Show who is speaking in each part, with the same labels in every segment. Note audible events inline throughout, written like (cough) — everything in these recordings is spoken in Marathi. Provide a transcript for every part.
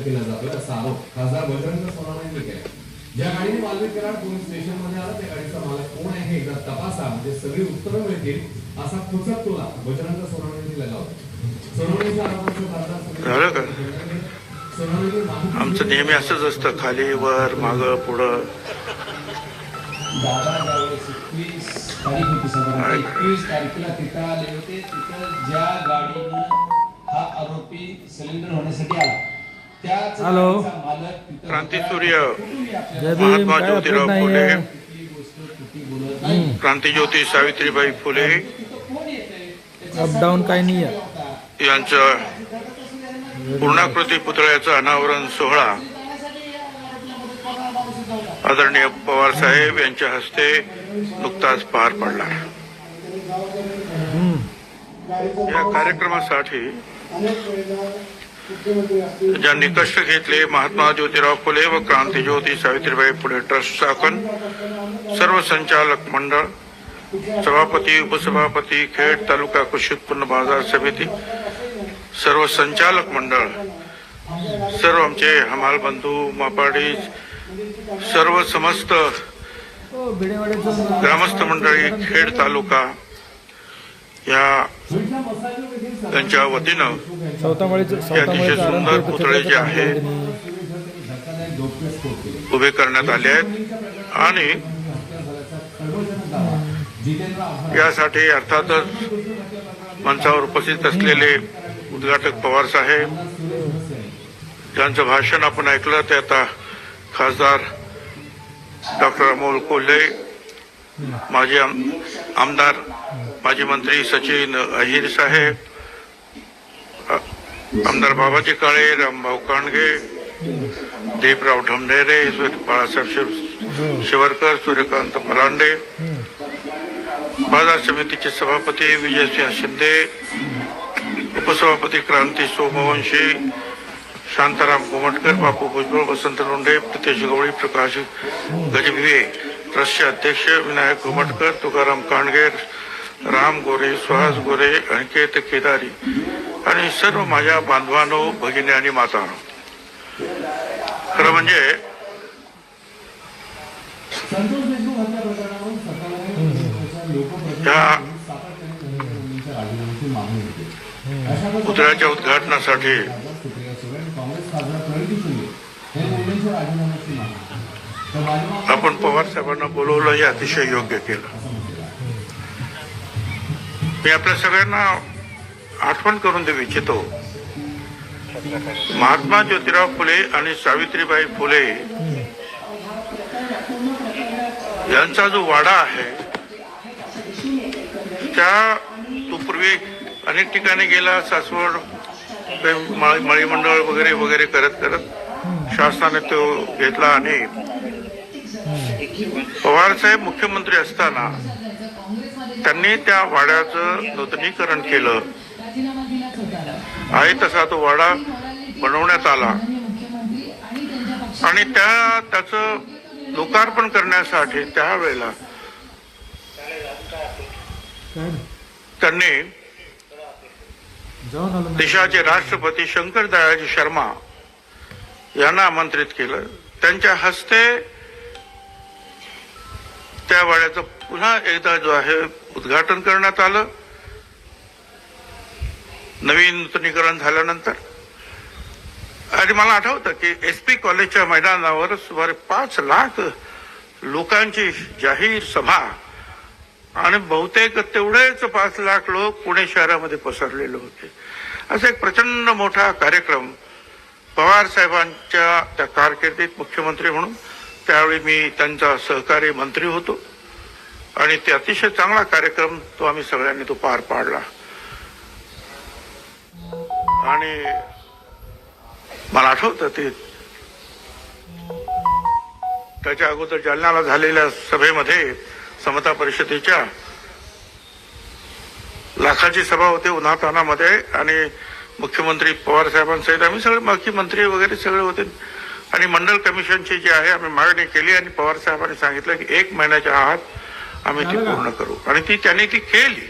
Speaker 1: प्रयत्न केला जातोय असा आरोप खासदार बजरंग सोनवणे केला ज्या गाडीने मालवीत कराड पोलीस स्टेशनमध्ये आला त्या गाडीचा मालक कोण आहे एकदा तपासा. म्हणजे सगळी उत्तरं मिळतील असा खुचक तुला बजरंग सोनवणे सोनवणेच्या आरोपाचं
Speaker 2: का?
Speaker 1: सोनवणे माहिती
Speaker 2: आमचं नेहमी असंच असतं खाली वर माग पुढं.
Speaker 3: एकवीस होती तारखेला तिथं आले होते. तिथं ज्या गाडीनं हा आरोपी सिलेंडर होण्यासाठी आला.
Speaker 4: हॅलो.
Speaker 2: क्रांती. सूर्य. महात्मा
Speaker 4: काय
Speaker 2: ज्योतिराव फुले.
Speaker 3: नाही?
Speaker 2: क्रांतीज्योती सावित्रीबाई फुले.
Speaker 4: अपडाऊन काही नाही आहे.
Speaker 2: यांचं पूर्णाकृती पुतळ्याचं अनावरण सोहळा. आदरणीय पवार साहेब यांच्या हस्ते नुकताच पार पडला. या कार्यक्रमासाठी ज्यांनी कष्ट घेतले महात्मा ज्योतिराव फुले व क्रांतीज्योती सावित्रीबाई फुले ट्रस्ट शाखन सर्व संचालक मंडळ सभापती उपसभापती खेड तालुका कृषी उत्पन्न बाजार समिती सर्व संचालक मंडळ सर्व आमचे हमाल बंधू मापाडी सर्व समस्त
Speaker 4: हो,
Speaker 2: ग्रामस्थ मंडळी खेड तालुका या त्यांच्या वतीनं
Speaker 4: चौथामाळीचं
Speaker 2: अतिशय सुंदर पुतळे जे आहेत उभे करण्यात आले आहेत. आणि यासाठी अर्थातच मंचावर उपस्थित असलेले उद्घाटक पवार साहेब ज्यांचं भाषण आपण ऐकलं ते आता खासदार डॉक्टर अमोल कोल्हे माजी आम- आमदार माजी मंत्री सचिन अहिर साहेब आमदार बाबाजी काळे रामभाऊ कांडगे दीपराव ढमढेरे बाळासाहेब शिवरकर सूर्यकांत फलांडे बाजार समितीचे सभापती विजयसिंह शिंदे उपसभापती क्रांती सोमवंशी शांताराम कोमटकर बापू भुजबळ वसंत लोंढे प्रितेश गवळी प्रकाश गजभिवे ट्रस्टचे अध्यक्ष विनायक घुमटकर तुकाराम कांडगे राम गोरे सुहास गोरे अनिकेत केदारी आणि सर्व माझ्या बांधवांनो भगिनी आणि मातांनो. खरं म्हणजे पुतळ्याच्या उद्घाटनासाठी आपण पवार साहेबांना बोलवलं हे अतिशय योग्य केलं. मी आपल्या सगळ्यांना आठवण करून देऊ इच्छितो. महात्मा ज्योतिराव फुले आणि सावित्रीबाई फुले यांचा जो वाडा आहे त्या तो पूर्वी अनेक ठिकाणी गेला सासवड ते माळी मंडळ वगैरे वगैरे करत करत शासनाने तो घेतला आणि पवार साहेब मुख्यमंत्री असताना त्यांनी त्या वाड्याचं नूतनीकरण केलं. आहे तसा तो वाडा बनवण्यात आला. आणि त्या त्याचं लोकार्पण करण्यासाठी त्यावेळेला त्यांनी देशाचे राष्ट्रपती शंकर दयाजी शर्मा यांना आमंत्रित केलं. त्यांच्या हस्ते त्या वाड्याचं पुन्हा एकदा जो आहे उद्घाटन करण्यात आलं. नवीन नूतनीकरण झाल्यानंतर. आणि मला आठवतं की एस पी कॉलेजच्या मैदानावर सुमारे पाच लाख लोकांची जाहीर सभा. आणि बहुतेक तेवढेच पाच लाख लोक पुणे शहरामध्ये पसरलेले होते. असा एक प्रचंड मोठा कार्यक्रम पवार साहेबांच्या त्या कारकिर्दीत मुख्यमंत्री म्हणून. त्यावेळी मी त्यांचा सहकारी मंत्री होतो. आणि ते अतिशय चांगला कार्यक्रम तो आम्ही सगळ्यांनी तो पार पाडला. आणि मला आठवतं ते त्याच्या अगोदर जालन्याला झालेल्या सभेमध्ये समता परिषदेच्या लाखाची सभा होते उन्हातानामध्ये आणि मुख्यमंत्री पवार साहेबांसहित आम्ही सगळे मुख्यमंत्री वगैरे सगळे होते. आणि मंडल कमिशनची जी आहे आम्ही मागणी केली आणि पवार साहेबांनी सांगितलं की एक महिन्याच्या आहात आम्ही ती? पूर्ण करू. आणि ती त्यांनी ती केली.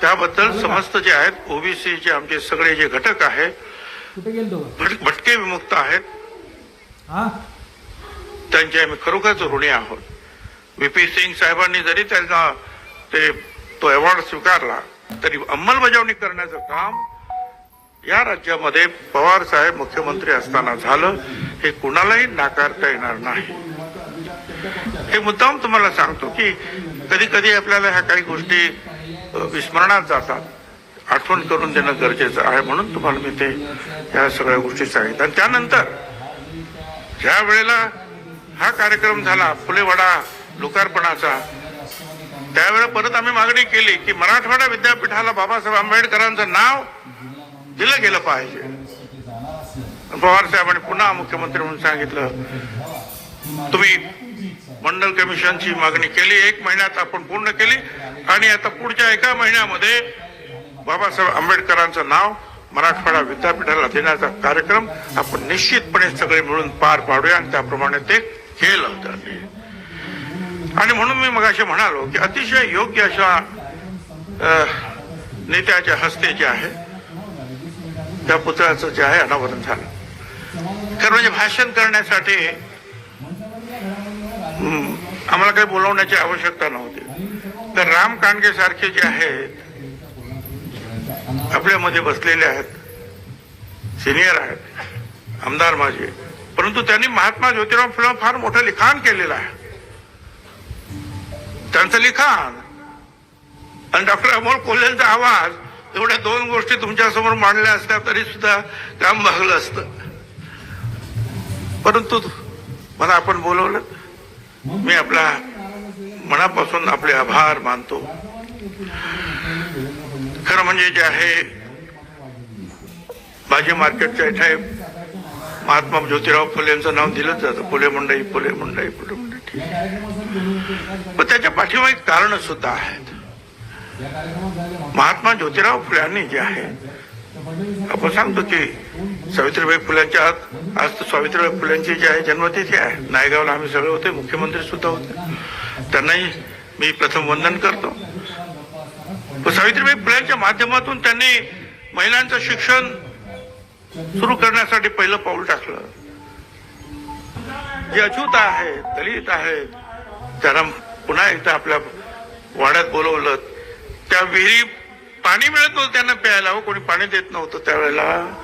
Speaker 2: त्याबद्दल समस्त जे आहेत ओबीसीचे आमचे सगळे जे घटक आहेत भटके विमुक्त आहेत.
Speaker 4: हा?
Speaker 2: त्यांचे आम्ही खरोखरच ऋणी आहोत. व्ही सिंग साहेबांनी जरी त्यांना ते तो अवॉर्ड स्वीकारला तरी अंमलबजावणी करण्याचं काम या राज्यामध्ये पवार साहेब मुख्यमंत्री असताना झालं हे कुणालाही नाकारता येणार नाही. हे मुद्दाम तुम्हाला सांगतो की कधी कधी आपल्याला ह्या काही गोष्टी विस्मरणात जातात. आठवण करून देणं गरजेचं आहे म्हणून तुम्हाला मी ते ह्या सगळ्या गोष्टी सांगितल्या. आणि त्यानंतर ज्या वेळेला हा कार्यक्रम झाला फुलेवाडा लोकार्पणाचा त्यावेळेला परत आम्ही मागणी केली की मराठवाडा विद्यापीठाला बाबासाहेब आंबेडकरांचं नाव दिलं गेलं पाहिजे. पवार साहेबांनी पुन्हा मुख्यमंत्री म्हणून सांगितलं तुम्ही मंडल कमिशनची मागणी केली एक महिन्यात आपण पूर्ण केली. आणि आता पुढच्या एका महिन्यामध्ये बाबासाहेब आंबेडकरांचं नाव मराठवाडा विद्यापीठाला देण्याचा कार्यक्रम आपण निश्चितपणे सगळे मिळून पार पाडूया आणि त्याप्रमाणे ते केलं त्यांनी आणि म्हणून मी मग असे म्हणालो की अतिशय योग्य अशा नेत्याच्या हस्ते जे आहे त्या पुतळ्याचं जे आहे अनावरण झालं. खरं म्हणजे भाषण करण्यासाठी आम्हाला काही बोलवण्याची आवश्यकता नव्हती. तर राम कांडगे सारखे जे आहेत आपल्यामध्ये बसलेले आहेत सिनियर आहेत आमदार माझे परंतु त्यांनी महात्मा ज्योतिराव फुले फार मोठं लिखाण केलेलं आहे. त्यांचं लिखाण आणि डॉक्टर अमोल कोल्हेंचा आवाज एवढ्या दोन गोष्टी तुमच्यासमोर मांडल्या असत्या तरी सुद्धा काम भागलं असतं. परंतु मला आपण बोलवलं. मी आपला मनापासून आपले आभार मानतो. खरं म्हणजे जे आहे भाजी मार्केटच्या इथे महात्मा ज्योतिराव फुले यांचं नाव दिलंच जातं. फुले मंडई फुले मंडई फुले मंडई ठीक आहे. पण त्याच्या पाठीमागे कारण सुद्धा आहेत. महात्मा ज्योतिराव फुल्यांनी जे आहे आपण सांगतो की सावित्रीबाई फुल्यांच्या आत आज तर सावित्रीबाई फुल्यांची जी आहे जन्मतिथी आहे. नायगावला आम्ही सगळे होते. मुख्यमंत्री सुद्धा होते. त्यांनाही मी प्रथम वंदन करतो. सावित्रीबाई फुल्यांच्या माध्यमातून त्यांनी महिलांचं शिक्षण सुरू करण्यासाठी पहिलं पाऊल टाकलं. जे अछूत आहेत दलित आहेत त्यांना पुन्हा एकदा आपल्या वाड्यात बोलवलं. त्या विहिरी पाणी मिळत नव्हतं त्यांना प्यायला. हो कोणी पाणी देत नव्हतं त्यावेळेला.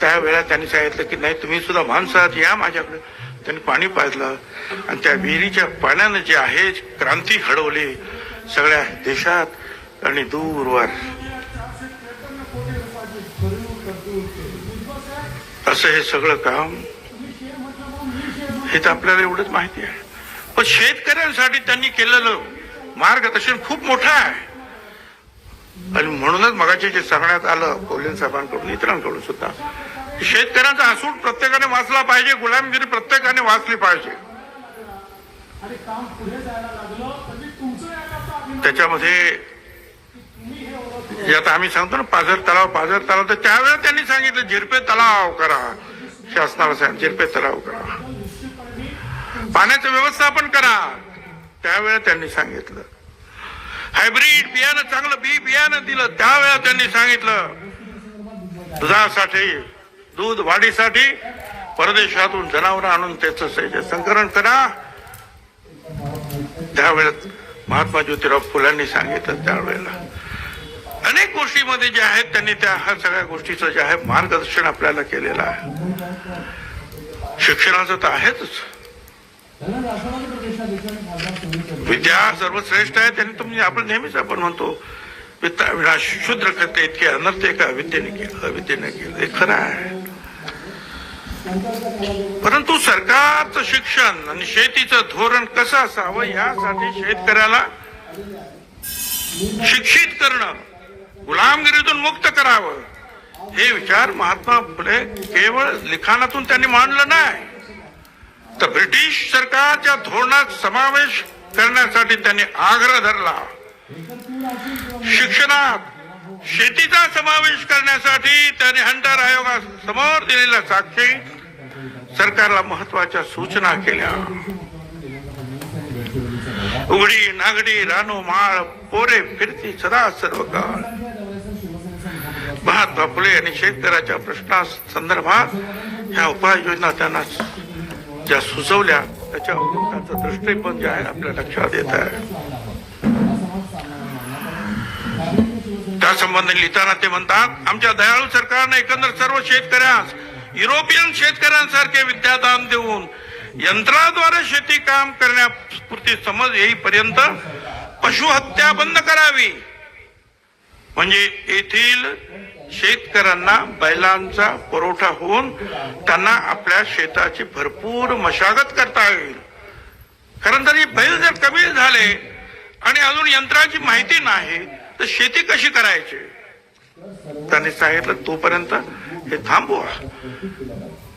Speaker 2: त्यावेळेला त्यांनी सांगितलं की नाही तुम्ही सुद्धा माणसात या माझ्याकडे. त्यांनी पाणी पाजलं. आणि त्या विहिरीच्या पाण्यानं जे आहे क्रांती घडवली सगळ्या देशात आणि दूरवर. असं हे सगळं काम हे तर आपल्याला एवढंच माहिती आहे. पण शेतकऱ्यांसाठी त्यांनी केलेलं मार्गदर्शन खूप मोठं आहे. आणि म्हणूनच मगाचे जे सांगण्यात आलं कोल्हे साहेबांकडून इतरांकडून सुद्धा शेतकऱ्यांचा हसूट प्रत्येकाने वाचला पाहिजे गुलामगिरी प्रत्येकाने वाचली पाहिजे. त्याच्यामध्ये जे आता आम्ही सांगतो ना पाझर तलाव पाझर तलाव तर त्यावेळेला त्यांनी सांगितलं झिरपे तलाव करा. शासनाला सांग झिरपे तलाव करा. पाण्याचं व्यवस्थापन करा. त्यावेळेला त्यांनी सांगितलं. हायब्रीड बियाणं चांगलं बी बियाणं दिलं त्यावेळेला त्यांनी सांगितलं दुधासाठी दूध वाढीसाठी परदेशातून जनावर आणून त्याचं संकलन करा. त्यावेळेस महात्मा ज्योतिराव फुलांनी सांगितलं त्यावेळेला. अनेक गोष्टीमध्ये जे आहेत त्यांनी त्या ह्या सगळ्या गोष्टीचं जे आहे मार्गदर्शन आपल्याला केलेलं आहे. शिक्षणाचं तर आहेच विद्या सर्वश्रेष्ठ आहे त्यांनी तुम्ही आपण नेहमीच आपण म्हणतो विद्या विनाश शूद्र करते इतके अनर्थ का विद्येने केलं अविद्येने केलं. हे खरं आहे. परंतु सरकारचं शिक्षण आणि शेतीचं धोरण कसं असावं यासाठी शेतकऱ्याला शिक्षित करणं गुलामगिरीतून मुक्त करावं हे विचार महात्मा फुले केवळ लिखाणातून त्यांनी मांडलं नाही. तर ब्रिटिश सरकारच्या धोरणात समावेश करण्यासाठी त्यांनी आग्रह धरला. शिक्षणात शेतीचा समावेश करण्यासाठी त्यांनी हंटर आयोगासमोर दिलेल्या साक्षी सरकारला महत्त्वाच्या सूचना केल्या. उघडी नागडी रानू माळ पोरे फिरती सदा सर्व काळ महात्मा फुले आणि शेतकऱ्याच्या प्रश्ना संदर्भात ह्या उपाययोजना त्यांना ज्या सुचवल्या त्याच्या त्याचं दृष्टिकोन जे आहे आपल्या लक्षात येत आहे. त्या संबंधी लिहिताना ते म्हणतात आमच्या दयाळू सरकारने एकंदर सर्व शेतकऱ्यास युरोपियन शेतकऱ्यांसारखे विद्यादान देऊन यंत्राद्वारे शेती काम करण्यापुरती समज येईपर्यंत पशुहत्या बंद करावी. म्हणजे येथील शेतकऱ्यांना बैलांचा पुरवठा होऊन त्यांना आपल्या शेताची भरपूर मशागत करता येईल. कारण तरी बैल जर कमी झाले आणि अजून यंत्राची माहिती नाही तर शेती कशी करायची? त्यांनी सांगितलं तोपर्यंत हे थांबवा.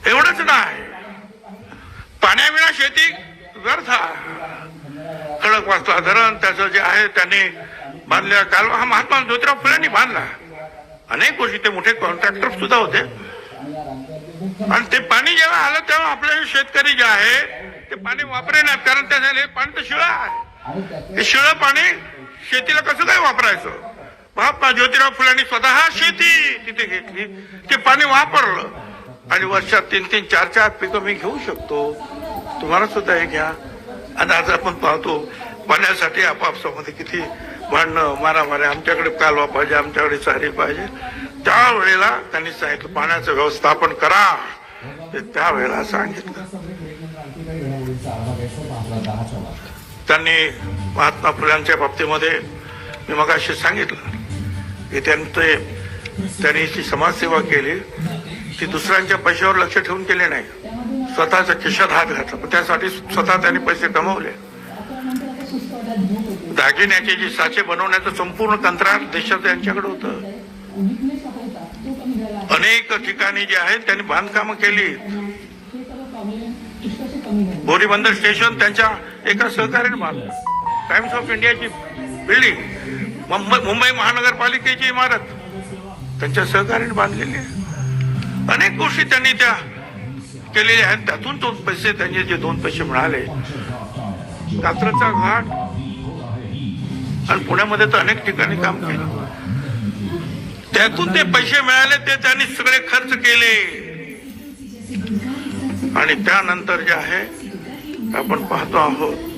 Speaker 2: एवढंच नाही. पाण्याविना शेती व्यर्थ कडक खडक वाचला धरण त्याचं जे आहे त्यांनी बांधल्या कालवा. हा महात्मा ज्योतिराव फुलेंनी बांधला. अनेक गोष्टी ते मोठे कॉन्ट्रॅक्टर सुद्धा होते. आणि ते पाणी जेव्हा आलं तेव्हा आपले शेतकरी जे आहे ते पाणी वापरेनात कारण त्याच्या पाणी तर शिळं आहे. हे शिळं पाणी शेतीला कसं काय वापरायचं? महात्मा ज्योतिराव फुलांनी स्वतः शेती तिथे घेतली. ते पाणी वापरलं. आणि वर्षात तीन तीन चार चार पिकं मी घेऊ शकतो. तुम्हाला सुद्धा हे घ्या. आणि आज आपण पाहतो पाण्यासाठी आपापसामध्ये किती भांडणं मारामारे आमच्याकडे कालवा पाहिजे आमच्याकडे सारी पाहिजे. त्यावेळेला त्यांनी सांगितलं पाण्याचं व्यवस्थापन करा. ते त्यावेळेला सांगितलं. त्यांनी महात्मा फुल्यांच्या बाबतीमध्ये मी मगाशी सांगितलं की त्यांचे त्यांनी जी समाजसेवा केली ती दुसऱ्यांच्या पैशावर लक्ष ठेवून केली नाही. स्वतःच्या खिशात हात घातला. पण त्यासाठी स्वतः त्यांनी पैसे कमवले. दागिन्याचे जे साचे बनवण्याचं संपूर्ण कंत्राट देशात यांच्याकडे होतं. अनेक ठिकाणी जे आहेत त्यांनी बांधकामं केली. बोरीबंदर स्टेशन त्यांच्या एका सहकार्याने बांधलं. टाइम्स ऑफ इंडियाची बिल्डिंग मुंबई मुंबई महानगरपालिकेची इमारत त्यांच्या सहकार्याने बांधलेली आहे. अनेक गोष्टी त्यांनी त्या केलेल्या आहेत. त्यातून दोन पैसे त्यांचे जे दोन पैसे मिळाले कात्रचा घाट आणि पुण्यामध्ये तर अनेक ठिकाणी काम केलं. त्यातून ते पैसे मिळाले ते त्यांनी सगळे खर्च केले. आणि त्यानंतर जे आहे आपण पाहतो आहोत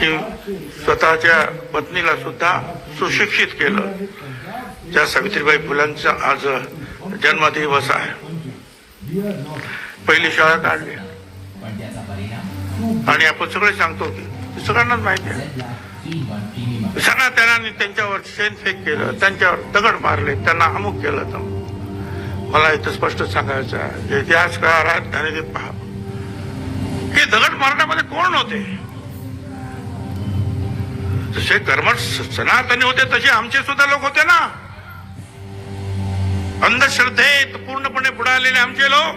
Speaker 2: स्वतःच्या पत्नीला सुद्धा सुशिक्षित केलं. ज्या सावित्रीबाई फुलांचा आज जन्मदिवस आहे. पहिली शाळा काढली. आणि आपण सगळे सांगतो की सगळ्यांनाच माहिती आहे. सगळ्या त्यांना त्यांच्यावर शेनफेक केलं त्यांच्यावर दगड मारले त्यांना अमुक केलं तर. मला इथं स्पष्ट सांगायचं आहे इतिहासकार आहेत त्याने ते पहा. हे दगड मारण्यामध्ये कोण होते? जसे कर्मठ सनातनी होते तसे आमचे सुद्धा लोक होते ना. अंधश्रद्धेत पूर्णपणे बुडालेले आमचे लोक.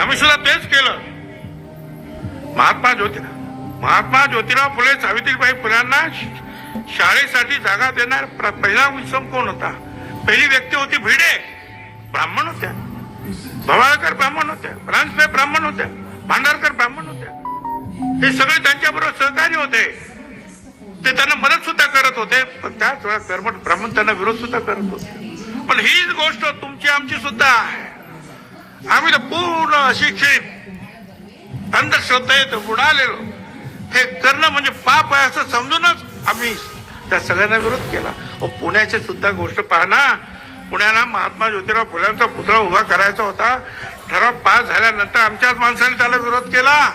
Speaker 2: आम्ही सुद्धा तेच केलं. महात्मा ज्योती महात्मा ज्योतिराव फुले सावित्रीबाई फुलांना शाळेसाठी जागा देणार प्र- पहिला उत्सव कोण होता? पहिली व्यक्ती होती भिडे. ब्राह्मण होत्या. भवाळकर ब्राह्मण होत्या. रांजपे ब्राह्मण होत्या. भांडारकर ब्राह्मण होत्या. हे सगळे त्यांच्याबरोबर सहकारी होते. ते त्यांना मदत सुद्धा करत होते पण त्याच वेळा कर्मठ ब्राह्मण त्यांना विरोध सुद्धा करत होते. पण हीच गोष्ट तुमची आमची सुद्धा आहे. आम्ही तर पूर्ण अशिक्षित अंधश्रद्धेत बुडालेलो. हे करणं म्हणजे पाप आहे असं समजूनच आम्ही त्या सगळ्यांना विरोध केला. अहो, पुण्याची सुद्धा गोष्ट पाहना. पुण्याला महात्मा ज्योतिराव फुल्यांचा पुतळा उभा करायचा होता. ठराव पास झाल्यानंतर आमच्याच माणसाने त्याला विरोध केला.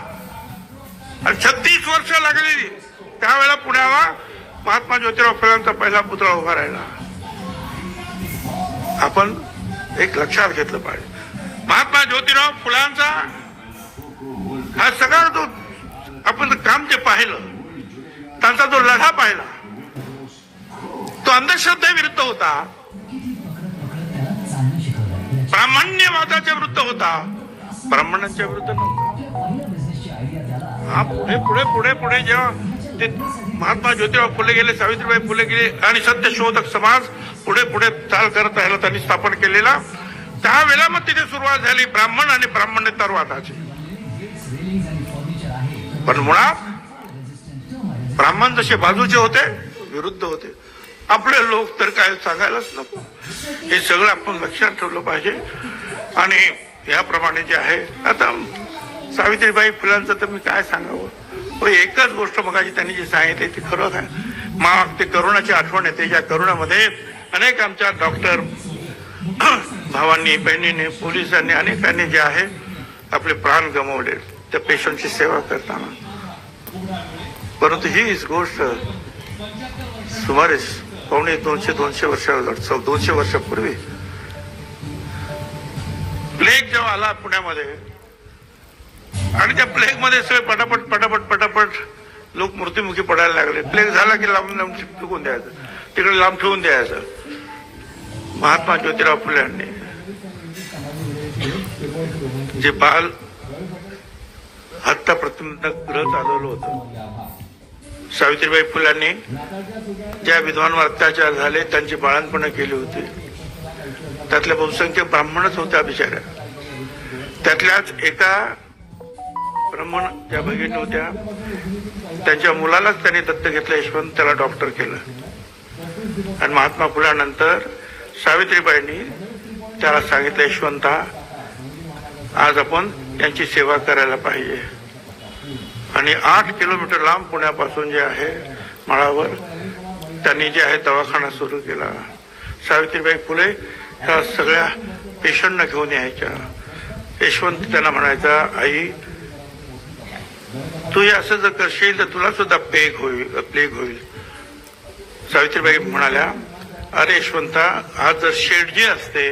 Speaker 2: आणि छत्तीस वर्ष लागलेली. त्यावेळेला पुण्याला महात्मा ज्योतिराव फुलांचा पहिला पुतळा उभा राहिला. आपण एक लक्षात घेतलं पाहिजे. महात्मा ज्योतिराव फुलांचा हा सगळा जो आपण काम जे पाहिलं त्यांचा जो लढा पाहिला तो अंधश्रद्धेविरुद्ध होता. प्रामाण्यवादाच्या विरुद्ध होता. ब्राह्मणांच्या विरुद्ध नव्हता. हा पुढे पुढे पुढे पुढे जेव्हा ते महात्मा ज्योतिराव फुले गेले सावित्रीबाई फुले गेले आणि सत्यशोधक समाज पुढे पुढे चाल करत राहिला त्यांनी स्थापन केलेला. त्यावेळेला मग तिथे सुरुवात झाली ब्राह्मण आणि ब्राह्मणेतरवादाची पण मुळात ब्राह्मण जसे बाजूचे होते विरुद्ध होते. आपले लोक तर काय सांगायलाच नको. हे सगळं आपण लक्षात ठेवलं पाहिजे. आणि याप्रमाणे जे आहे आता सावित्रीबाई फुलांचं तर मी काय सांगावं? एकच गोष्ट मगाशी त्यांनी जी सांगितली ती खरंच आहे मग ते करोनाची आठवण येते ज्या करुणामध्ये अनेक आमच्या डॉक्टर (clears throat) भावांनी बहिणींनी पोलिसांनी अनेकांनी जे आहे आपले प्राण गमावले त्या पेशंटची सेवा करताना. परंतु हीच गोष्ट सुमारे पावणे दोनशे दोनशे वर्ष दोनशे वर्षापूर्वी. प्लेग जेव्हा आला पुण्यामध्ये आणि त्या प्लेगमध्ये सगळे पटापट पटापट पटापट लोक मृत्युमुखी पडायला लागले. प्लेग झाला की लांब लांब फेकून द्यायचं. तिकडे लांब ठेवून द्यायचं. महात्मा ज्योतिराव फुले यांनी जे बाल हत्या प्रतिबंधक ग्रह चालवलं होतं. सावित्रीबाई फुलांनी ज्या विद्वांवर अत्याचार झाले त्यांची बाळणपणं केली होती. त्यातल्या बहुसंख्य ब्राह्मणच होत्या बिचाऱ्या. त्यातल्याच एका ब्राह्मण ज्या भगिनी होत्या त्यांच्या मुलालाच त्यांनी दत्त घेतलं यशवंत त्याला डॉक्टर केलं. आणि महात्मा फुलानंतर सावित्रीबाईंनी त्याला सांगितलं यशवंता आज आपण यांची सेवा करायला पाहिजे. आणि आठ किलोमीटर लांब पुण्यापासून जे आहे माळावर त्यांनी जे आहे दवाखाना सुरू केला. सावित्रीबाई फुले ह्या सगळ्या पेशंटना घेऊन यायच्या. यशवंत त्यांना म्हणायचा आई तू हे असं जर करशील तर तुला सुद्धा प्लेग होईल प्लेग होईल. सावित्रीबाई म्हणाल्या अरे यशवंता आज जर शेडजी असते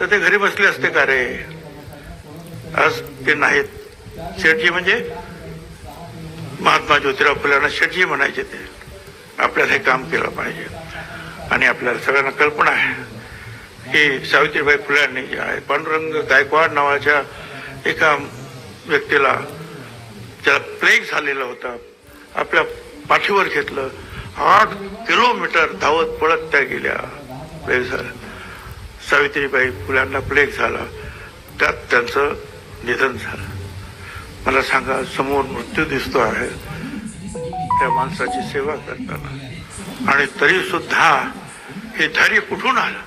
Speaker 2: तर ते घरी बसले असते का रे? आज ते नाहीत. शेठजी म्हणजे? महात्मा ज्योतिराव फुलांना शेठजी म्हणायचे ते. आपल्याला हे काम केलं पाहिजे. आणि आपल्याला सगळ्यांना कल्पना आहे की सावित्रीबाई फुल्यांनी आहे पांडुरंग गायकवाड नावाच्या एका व्यक्तीला त्याला प्लेग झालेला होता. आपल्या पाठीवर घेतलं. आठ किलोमीटर धावत पळत त्या गेल्या. प्लेग झाला. सावित्रीबाई फुल्यांना प्लेग झाला. त्यात त्यांचं निधन झालं. मला सांगा समोर मृत्यू दिसतो आहे. त्या माणसाची सेवा करताना. आणि तरी सुद्धा हे धैर्य कुठून आलं?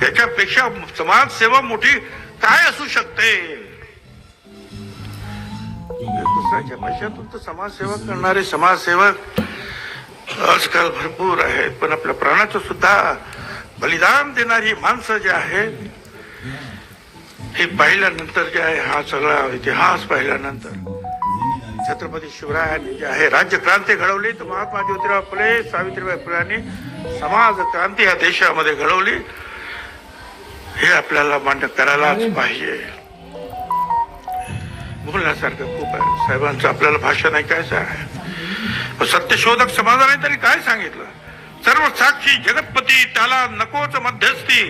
Speaker 2: त्याच्यापेक्षा समाजसेवा मोठी काय असू शकते? दुसऱ्याच्या पैशातून तर समाजसेवा करणारे समाजसेवक आजकाल भरपूर आहेत पण आपल्या प्राणाचं सुद्धा बलिदान देणारी माणसं जे आहेत हे पाहिल्यानंतर जे आहे हा सगळा इतिहास पाहिल्यानंतर. छत्रपती शिवरायांनी जे आहे राज्य क्रांती घडवली तर महात्मा ज्योतिराव फुले सावित्रीबाई फुल्यांनी समाज क्रांती या देशामध्ये घडवली. हे आपल्याला मान्य करायलाच पाहिजे. बोलण्यासारखं खूप आहे. साहेबांचं आपल्याला भाषण ऐकायचं आहे सत्यशोधक समाजाने तरी काय सांगितलं? सर्व साक्षी जगतपती त्याला नकोच मध्यस्थी.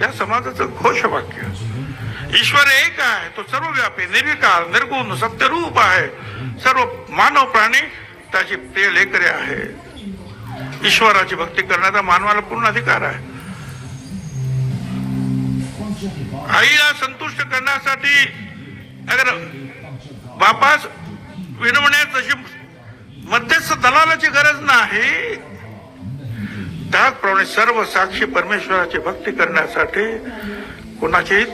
Speaker 2: या समाजाचं घोषवाक्य. ईश्वर एक आहे तो सर्वव्यापी निर्विकार निर्गुण सत्यरूप आहे. सर्व मानव प्राणी त्याची प्रिय लेकरे आहे ईश्वराची भक्ती करण्याचा मानवाला पूर्ण अधिकार आहे. आईला संतुष्ट करण्यासाठी अगर बापास विनवण्यात तशी मध्यस्थ दलालाची गरज नाही. त्याचप्रमाणे सर्व साक्षी परमेश्वराची भक्ती करण्यासाठी कुणाची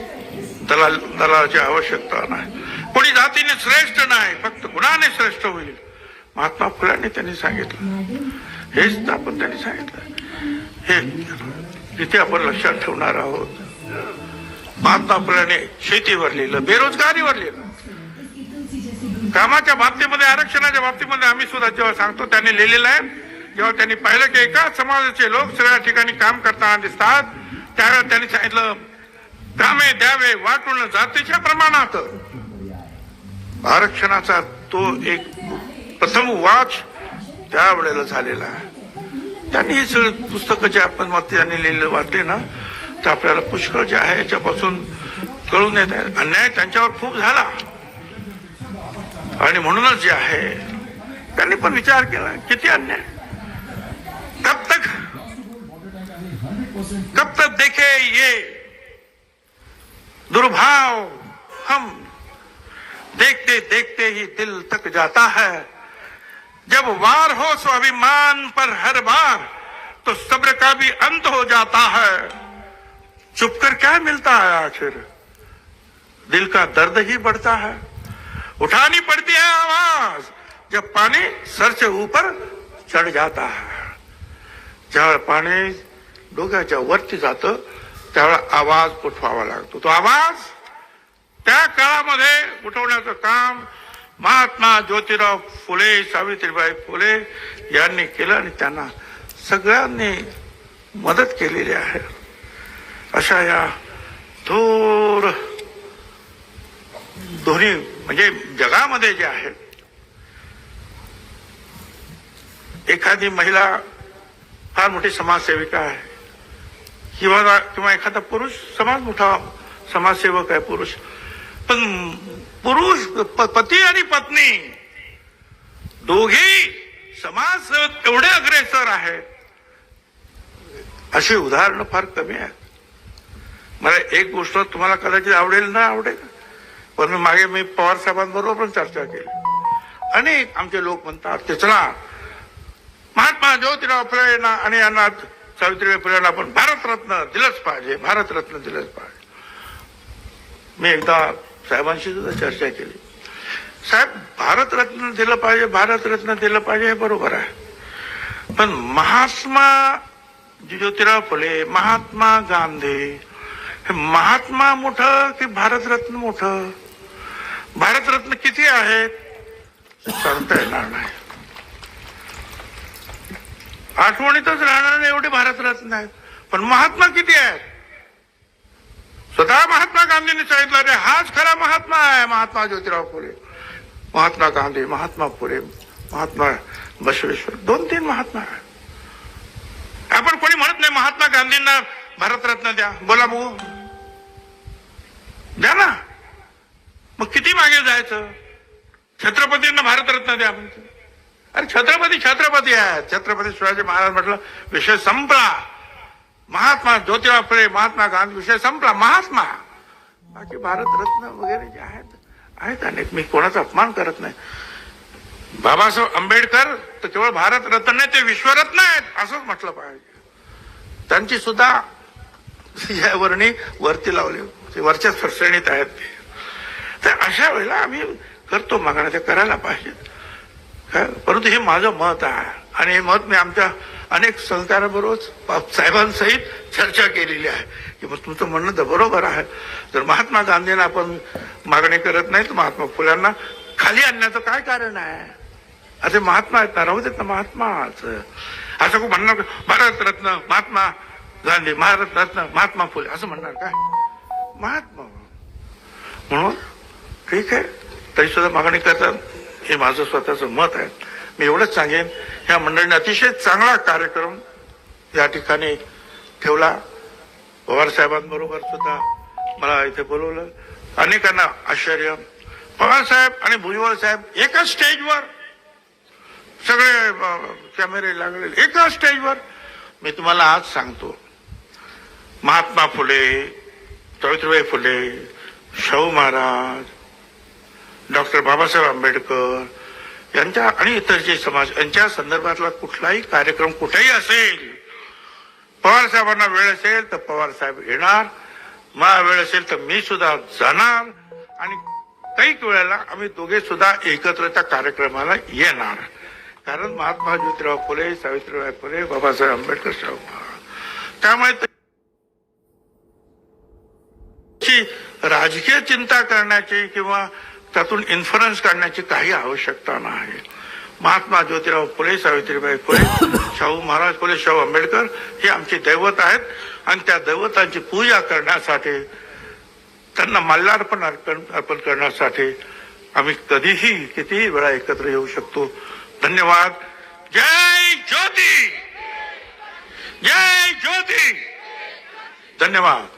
Speaker 2: दलाल दलालाची आवश्यकता नाही. कोणी जातीने श्रेष्ठ नाही फक्त गुणाने श्रेष्ठ होईल. महात्मा फुलांनी त्यांनी सांगितलं. हेच आपण त्यांनी सांगितलं. हे इथे आपण लक्षात ठेवणार आहोत. महात्मा फुल्याने शेतीवर लिहिलं बेरोजगारीवर लिहिलं. कामाच्या बाबतीमध्ये आरक्षणाच्या बाबतीमध्ये आम्ही सुद्धा जेव्हा सांगतो त्यांनी लिहिलेलं आहे. जेव्हा त्यांनी पाहिलं की एकाच समाजाचे लोक सगळ्या ठिकाणी काम करताना दिसतात त्यावेळेला त्यांनी सांगितलं कामे द्यावे वाटून जातीच्या प्रमाणात. आरक्षणाचा तो एक प्रथम वाच त्यावेळेला झालेला आहे. त्यांनी ही सगळी पुस्तकं जे आपण मग त्यांनी लिहिलं वाटले ना तर आपल्याला पुष्कळ जे आहे याच्यापासून कळून येत आहे. अन्याय त्यांच्यावर खूप झाला. आणि म्हणूनच जे आहे, त्यांनी पण विचार केला, किती अन्याय. कब तक कब तक देखे ये दुर्भाव हम। देखते देखते ही दिल तक जाता है। जब वार हो स्वाभिमान पर हर बार तो सब्र का भी अंत हो जाता है। चुप कर क्या मिलता है आखिर? दिल का दर्द ही बढ़ता है। उठानी पड़ती है आवाज। जब पानी सर से ऊपर चढ़ जाता है ज्यावेळेला पाणी डोक्याच्या वरती जातं त्यावेळेला आवाज उठवावा लागतो। तो आवाज त्या काळामध्ये उठवण्याचं काम महात्मा ज्योतिराव फुले सावित्रीबाई फुले यांनी केलं आणि त्यांना सगळ्यांनी मदत केलेली आहे. अशा या थोर दोन्ही म्हणजे जगामध्ये जे आहे एखादी महिला फार मोठी समाजसेविका आहे. किंवा किंवा एखादा पुरुष समाज मोठा समाजसेवक आहे पुरुष. पण पुरुष पती आणि पत्नी दोघेही समाज एवढे अग्रेसर आहेत. अशी उदाहरणं फार कमी आहेत. मला एक गोष्ट तुम्हाला कदाचित आवडेल ना आवडेल? पण मी मागे मी पवार साहेबांबरोबर पण चर्चा केली. अनेक आमचे लोक म्हणतात ते चला महात्मा ज्योतिराव फुलेंना आणि यांना सावित्रीबाई फुलेंना आपण भारतरत्न दिलंच पाहिजे भारतरत्न दिलंच पाहिजे. मी एकदा साहेबांशी सुद्धा चर्चा केली. साहेब भारतरत्न दिलं पाहिजे भारतरत्न दिलं पाहिजे हे बरोबर आहे. पण महात्मा ज्योतिराव फुले महात्मा गांधी हे महात्मा मोठं की भारतरत्न मोठं? भारतरत्न किती आहेत? सांगता येणार नाही. आठवणीतच राहणार नाही एवढे भारतरत्न आहेत. पण महात्मा किती आहेत? स्वतः महात्मा गांधींनी सांगितलं रे हाच खरा महात्मा आहे. महात्मा ज्योतिराव फुले महात्मा गांधी महात्मा फुले महात्मा बसवेश्वर दोन तीन महात्मा आहेत. आपण कोणी म्हणत नाही महात्मा गांधींना भारतरत्न द्या. बोला बघू द्या ना. मग किती मागे जायचं? छत्रपतींना भारतरत्न द्या म्हणते अरे छत्रपती छत्रपती आहेत. छत्रपती शिवाजी महाराज म्हटलं विषय संपला. महात्मा ज्योतिबा फुले महात्मा गांधी विषय संपला. महात्मा. बाकी भारतरत्न वगैरे जे आहेत आहेत अनेक. मी कोणाचा अपमान करत नाही. बाबासाहेब आंबेडकर तर केवळ भारतरत्न नाही ते विश्वरत्न आहेत असंच म्हटलं पाहिजे. त्यांची सुद्धा या वर्णी वरती लावली. ते वरच्या श्रेणीत आहेत ते. तर अशा वेळेला आम्ही करतो मागण्या त्या करायला पाहिजेत काय? परंतु हे माझं मत आहे. आणि हे मत मी आमच्या अनेक सहकाराबरोबर साहेबांसहित चर्चा केलेली आहे. की मग तुमचं म्हणणं तर बरोबर आहे. जर महात्मा गांधींना आपण मागणी करत नाही तर महात्मा फुल्यांना खाली आणण्याचं काय कारण आहे? असे महात्मा आहेत ना राहू देत ना महात्माच. असं खूप म्हणणार भारतरत्न महात्मा गांधी भारतरत्न महात्मा फुले असं म्हणणार काय? महात्मा. म्हणून ठीक आहे. तरी सुद्धा मागणी करतात. हे माझं स्वतःचं मत आहे. मी एवढंच सांगेन. ह्या मंडळीने अतिशय चांगला कार्यक्रम या ठिकाणी ठेवला. पवारसाहेबांबरोबर सुद्धा मला इथे बोलवलं. अनेकांना आश्चर्य. पवार साहेब आणि भुजबळ साहेब एकाच स्टेजवर सगळे कॅमेरे लागलेले एकाच स्टेजवर. मी तुम्हाला आज सांगतो. महात्मा फुले सावित्रीबाई फुले शाहू महाराज डॉक्टर बाबासाहेब आंबेडकर यांच्या आणि इतर जे समाज यांच्या संदर्भातला कुठलाही कार्यक्रम कुठेही असेल पवार साहेबांना वेळ असेल तर पवार साहेब येणार मला वेळ असेल तर मी सुद्धा जाणार आणि काही वेळेला आम्ही दोघे सुद्धा एकत्र त्या कार्यक्रमाला येणार. कारण महात्मा ज्योतिराव फुले सावित्रीबाई फुले बाबासाहेब आंबेडकर शाहू त्यामुळे ची राजकीय चिंता करण्याची किंवा त्यातून इन्फ्लुएन्स काढण्याची काही आवश्यकता नाही. महात्मा ज्योतिराव फुले सावित्रीबाई फुले (coughs) शाहू महाराज फुले शाहू आंबेडकर हे आमचे दैवत आहेत आणि त्या दैवतांची पूजा करण्यासाठी त्यांना माल्यार्पण अर्पण अर्पण करण्यासाठी आम्ही कधीही कितीही वेळा एकत्र येऊ शकतो. धन्यवाद. जय ज्योती! जय ज्योती! धन्यवाद.